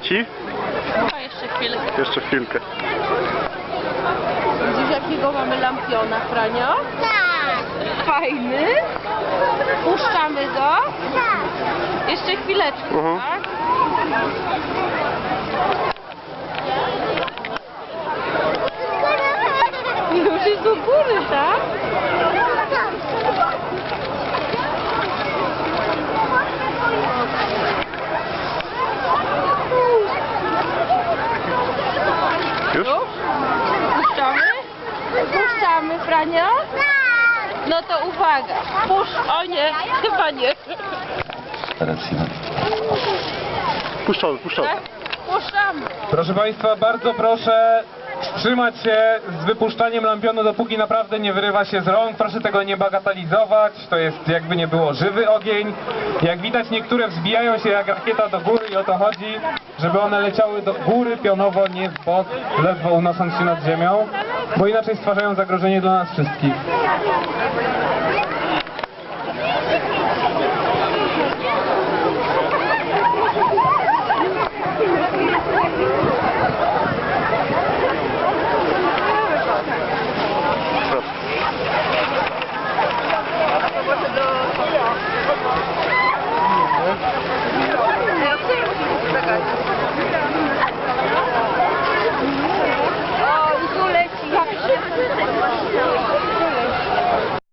ci? A jeszcze chwilę. Jeszcze chwilkę. Widzisz jakiego mamy lampiona, Franio? Tak. Fajny. Puszczamy go. Tak. Jeszcze chwileczkę, Mhm. tak? Już jest do góry, tak? Już? Puszczamy? Puszczamy, Franio? No to uwaga. Pusz... O nie, chyba nie. Puszczamy, puszczamy. Tak? Puszczamy. Proszę Państwa, bardzo proszę wstrzymać się z wypuszczaniem lampionu, dopóki naprawdę nie wyrywa się z rąk. Proszę tego nie bagatelizować. To jest jakby nie było żywy ogień. Jak widać niektóre wzbijają się jak rakieta do góry i o to chodzi, żeby one leciały do góry pionowo, nie w bok, ledwo unosząc się nad ziemią, bo inaczej stwarzają zagrożenie dla nas wszystkich.